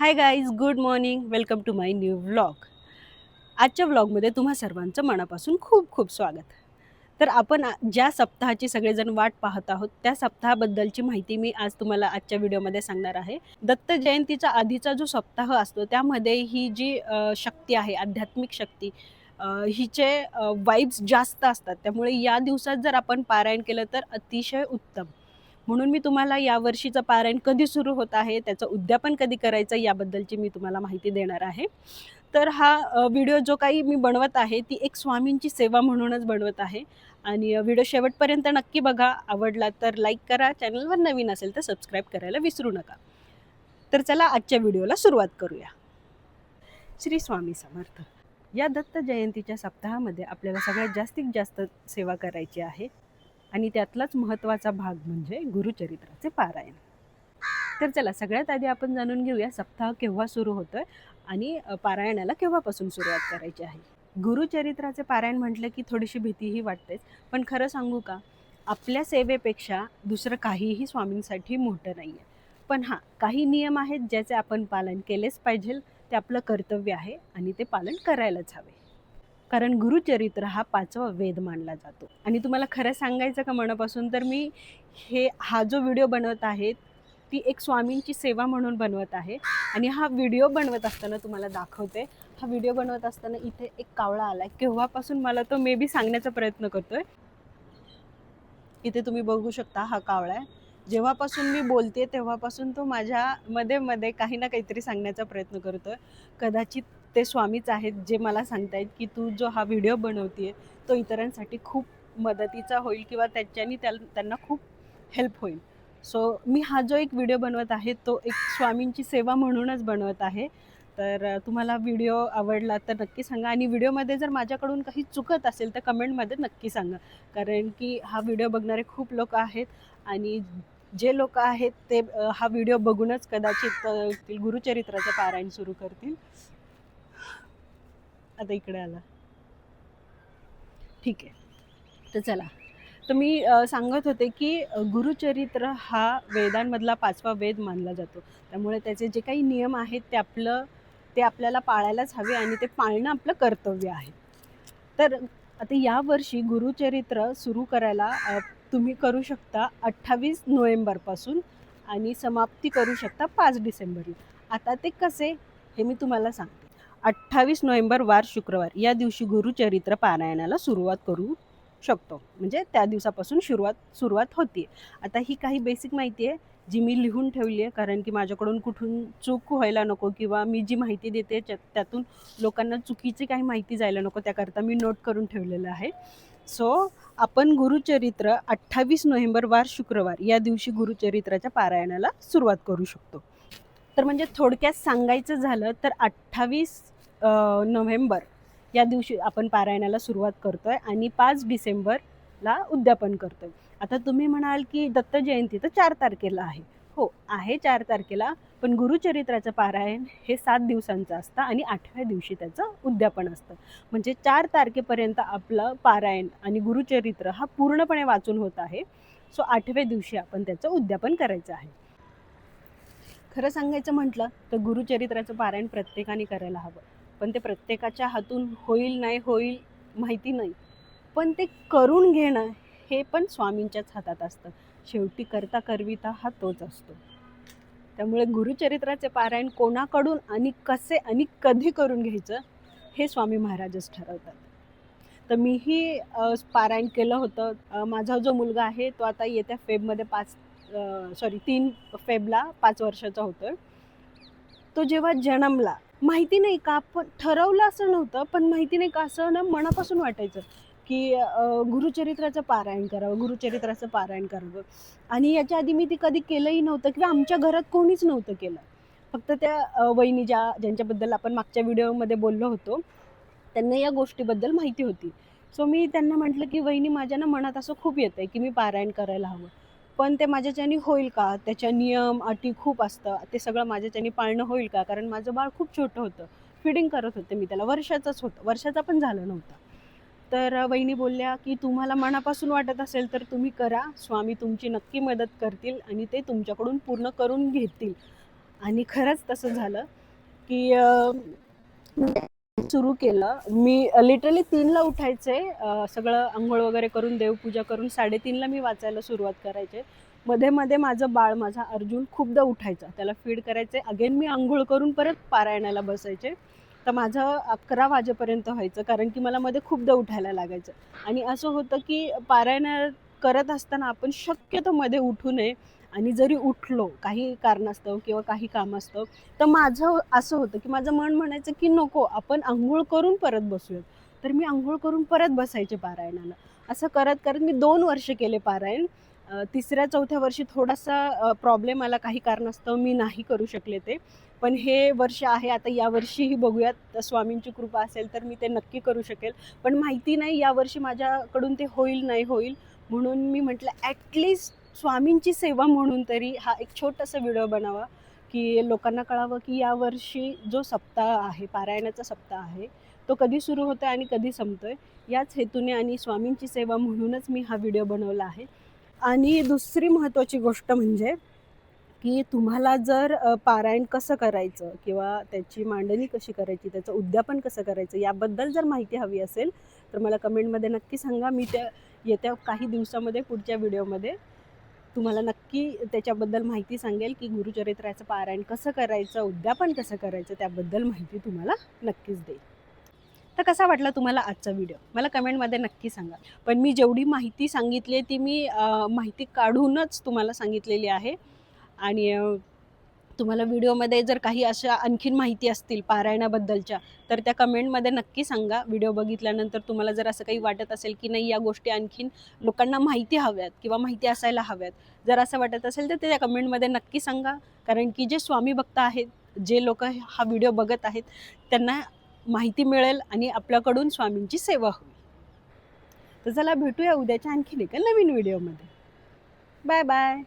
Hi guys good morning welcome to my new vlog आजच्या व्लॉगमध्ये तुम्हा सर्वांचं मनापासून खूप खूप स्वागत. तर आपण ज्या सप्ताहाची सगळेजण वाट पाहत आहोत त्या सप्ताहाबद्दलची माहिती मी आज तुम्हाला आजच्या व्हिडिओमध्ये सांगणार आहे. दत्त जयंतीचा आधीचा जो सप्ताह असतो त्यामध्ये ही जी शक्ती आहे आध्यात्मिक शक्ती हिचे वाईब्स जास्त असतात. त्यामुळे या दिवसात जर आपण पारायण केलं तर अतिशय उत्तम. म्हणून मी तुम्हाला यावर्षीचं पारायण कधी सुरू होत आहे त्याचं उद्यापन कधी करायचं याबद्दलची मी तुम्हाला माहिती देणार आहे. तर हा व्हिडिओ जो काही मी बनवत आहे ती एक स्वामींची सेवा म्हणूनच बनवत आहे. आणि व्हिडिओ शेवटपर्यंत नक्की बघा आवडला तर लाईक करा चॅनलवर नवीन असेल तर सबस्क्राईब करायला विसरू नका. तर चला आजच्या व्हिडिओला सुरुवात करूया. श्री स्वामी समर्थ. या दत्त जयंतीच्या सप्ताहामध्ये आपल्याला सगळ्यात जास्तीत जास्त सेवा करायची आहे. आणि त्यातलाच महत्त्वाचा भाग म्हणजे गुरुचरित्राचे पारायण. तर चला सगळ्यात आधी आपण जाणून घेऊया सप्ताह केव्हा सुरू होतोय आणि पारायणाला केव्हापासून सुरुवात करायची आहे? गुरुचरित्राचे पारायण म्हटलं की थोडीशी भीतीही वाटतेच पण खरं सांगू का? आपल्या सेवेपेक्षा दुसरं काहीही स्वामींसाठी मोठं नाही आहे पण हां काही नियम आहेत ज्याचे आपण पालन केलेच पाहिजे ते आपलं कर्तव्य आहे आणि ते पालन करायलाच हवे. कारण गुरुचरित्र हा पाचवा वेद मानला जातो. आणि तुम्हाला खरं सांगायचं का मनापासून तर मी हे हा जो व्हिडिओ बनवत आहे ती एक स्वामींची सेवा म्हणून बनवत आहे. आणि हा व्हिडिओ बनवत असताना तुम्हाला दाखवते हा व्हिडिओ बनवत असताना इथे एक कावळा आला केव्हापासून मला तो मे बी सांगण्याचा प्रयत्न करतोय. इथे तुम्ही बघू शकता हा कावळा आहे. जेव्हापासून मी बोलते तेव्हापासून तो माझ्या मध्ये मध्ये काही ना काहीतरी सांगण्याचा प्रयत्न करतोय. कदाचित ते स्वामीच आहेत जे मला सांगतायत की तू जो हा व्हिडिओ बनवतीये तो इतरांसाठी खूप मदतीचा होईल किंवा त्याच्यानी त्या त्यांना खूप हेल्प होईल. सो मी हा जो एक व्हिडिओ बनवत आहे तो एक स्वामींची सेवा म्हणूनच बनवत आहे. तर तुम्हाला व्हिडिओ आवडला तर नक्की सांगा. आणि व्हिडिओमध्ये जर माझ्याकडून काही चुकत असेल तर कमेंटमध्ये नक्की सांगा. कारण की हा व्हिडिओ बघणारे खूप लोक आहेत आणि जे लोक आहेत ते हा व्हिडिओ बघूनच कदाचित गुरुचरित्राचं पारायण सुरू करतील. आता इकडे आला. ठीक आहे. तर चला. तर मी सांगत होते की गुरुचरित्र हा वेदांमधला पाचवा वेद मानला जातो. त्यामुळे त्याचे जे काही नियम आहेत ते आपलं ते आपल्याला पाळायलाच हवे आणि ते पाळणं आपलं कर्तव्य आहे. तर आता यावर्षी गुरुचरित्र सुरू करायला तुम्ही करू शकता अठ्ठावीस नोव्हेंबरपासून आणि समाप्ती करू शकता पाच डिसेंबरला. आता ते कसे हे मी तुम्हाला सांगते. अठ्ठावीस नोव्हेंबर वार शुक्रवार. या दिवशी गुरुचरित्र पारायणाला सुरुवात करू शकतो. म्हणजे त्या दिवसापासून सुरुवात सुरुवात होती आता ही काही बेसिक माहिती आहे जी मी लिहून ठेवली आहे कारण की माझ्याकडून कुठून चूक व्हायला नको किंवा मी जी माहिती देते त्या- त्यातून लोकांना चुकीची काही माहिती जायला नको त्याकरता मी नोट करून ठेवलेलं आहे. सो आपण गुरुचरित्र अठ्ठावीस नोव्हेंबर वार शुक्रवार या दिवशी गुरुचरित्राच्या पारायणाला सुरुवात करू शकतो. तर म्हणजे थोडक्यात सांगायचं झालं तर अठ्ठावीस नोव्हेंबर या दिवशी आपण पारायणाला सुरुवात करतोय आणि पाच डिसेंबरला उद्यापन करतोय. आता तुम्ही म्हणाल की दत्त जयंती तर चार तारखेला आहे. हो आहे चार तारखेला पण गुरुचरित्राचं पारायण हे सात दिवसांचं असतं आणि आठव्या दिवशी त्याचं उद्यापन असतं. म्हणजे चार तारखेपर्यंत आपलं पारायण आणि गुरुचरित्र हा पूर्णपणे वाचून होत आहे. सो आठव्या दिवशी आपण त्याचं उद्यापन करायचं आहे. खरं सांगायचं म्हटलं तर गुरुचरित्राचं पारायण प्रत्येकाने करायला हवं. पण ते प्रत्येकाच्या हातून होईल नाही होईल माहिती नाही. पण ते करून घेणं हे पण स्वामींच्याच हातात असतं. शेवटी करता करविता हा तोच असतो. त्यामुळे गुरुचरित्राचे पारायण कोणाकडून आणि कसे आणि कधी करून घ्यायचं हे स्वामी महाराजच ठरवतात. तर मीही पारायण केलं होतं. माझा जो मुलगा आहे तो आता येत्या फेबमध्ये पाच सॉरी तीन फेबला पाच वर्षाचा होतं तो जेव्हा जन्मला माहिती नाही का आपण ठरवलं असं नव्हतं पण माहिती नाही का असं ना मनापासून वाटायचं की गुरुचरित्राचं पारायण करावं गुरुचरित्राचं पारायण करावं. आणि याच्या आधी मी ती कधी केलंही नव्हतं किंवा आमच्या घरात कोणीच नव्हतं केलं. फक्त त्या वहिनी ज्या ज्यांच्याबद्दल आपण मागच्या व्हिडिओमध्ये बोललो होतो त्यांना या गोष्टीबद्दल माहिती होती. सो मी त्यांना म्हटलं की वहिनी माझ्या ना मनात असं खूप येतं आहे की मी पारायण करायला हवं. पण ते माझ्याच्यानी होईल का? त्याच्या नियम अटी खूप असतं. ते सगळं माझ्याच्यानी पाळणं होईल का? कारण माझं बाळ खूप छोटं होतं. फिडिंग करत होते मी त्याला. वर्षाचंच होतं. वर्षाचा पण झालं नव्हता. तर वहिनी बोलल्या की तुम्हाला मनापासून वाटत असेल तर तुम्ही करा. स्वामी तुमची नक्की मदत करतील आणि ते तुमच्याकडून पूर्ण करून घेतील. आणि खरंच तसं झालं की सुरू केलं. मी लिटरली तीनला उठायचे सगळं आंघोळ वगैरे करून देवपूजा करून साडेतीनला मी वाचायला सुरुवात करायचे. मध्ये मध्ये माझं बाळ माझा अर्जुन खूपदा उठायचा. त्याला फीड करायचे. अगेन मी आंघोळ करून परत पारायणाला बसायचे. तर माझं अकरा वाजेपर्यंत व्हायचं कारण की मला मध्ये खूपदा उठायला लागायचं. आणि असं होतं की पारायण करत असताना आपण शक्यतो मध्ये उठू नये. आणि जरी उठलो काही कारणास्तव किंवा काही कामास्तव तर माझं असं होतं की माझं मन म्हणायचं की नको आपण आंघोळ करून परत बसूयात. तर मी आंघोळ करून परत बसायचे पारायणाला. असं करत करत मी दोन वर्ष केले पारायण. तिसऱ्या चौथ्या वर्षी थोडासा प्रॉब्लेम आला काही कारणास्तव मी नाही करू शकले ते. पण हे वर्ष आहे आता यावर्षीही बघूयात. स्वामींची कृपा असेल तर मी ते नक्की करू शकेल. पण माहिती नाही यावर्षी माझ्याकडून ते होईल नाही होईल. म्हणून मी म्हटलं ॲटलिस्ट स्वामींची सेवा म्हणून तरी हा एक छोटासा व्हिडिओ बनावा की लोकांना कळावं की यावर्षी जो सप्ताह आहे पारायणाचा सप्ताह आहे तो कधी सुरू होतो आहे आणि कधी संपतोय याच हेतूने आणि स्वामींची सेवा म्हणूनच मी हा व्हिडिओ बनवला आहे. आणि दुसरी महत्त्वाची गोष्ट म्हणजे की तुम्हाला जर पारायण कसं करायचं किंवा त्याची मांडणी कशी करायची त्याचं उद्यापन कसं करायचं याबद्दल जर माहिती हवी असेल तर मला कमेंटमध्ये नक्की सांगा. मी त्या येत्या काही दिवसामध्ये पुढच्या व्हिडिओमध्ये तुम्हाला नक्की त्याच्याबद्दल माहिती सांगेल की गुरुचरित्राचं पारायण कसं करायचं उद्यापन कसं करायचं त्याबद्दल माहिती तुम्हाला नक्कीच देईल. तर कसा वाटला तुम्हाला आजचा व्हिडिओ? मला कमेंटमध्ये नक्की सांगा. पण मी जेवढी माहिती सांगितली ती मी माहिती काढूनच तुम्हाला सांगितलेली आहे. आणि तुम्हाला व्हिडिओमध्ये जर काही अशा आणखीन माहिती असतील पारायणाबद्दलच्या तर त्या कमेंटमध्ये नक्की सांगा. व्हिडिओ बघितल्यानंतर तुम्हाला जर असं काही वाटत असेल की नाही या गोष्टी आणखीन लोकांना माहिती हव्यात किंवा माहिती असायला हव्यात जर असं वाटत असेल तर ते त्या कमेंटमध्ये नक्की सांगा. कारण की जे स्वामी भक्त आहेत जे लोक हा व्हिडिओ बघत आहेत त्यांना माहिती मिळेल आणि आपल्याकडून स्वामींची सेवा होईल. तर चला भेटूया उद्याच्या आणखीन एका नवीन व्हिडिओमध्ये. Bye bye.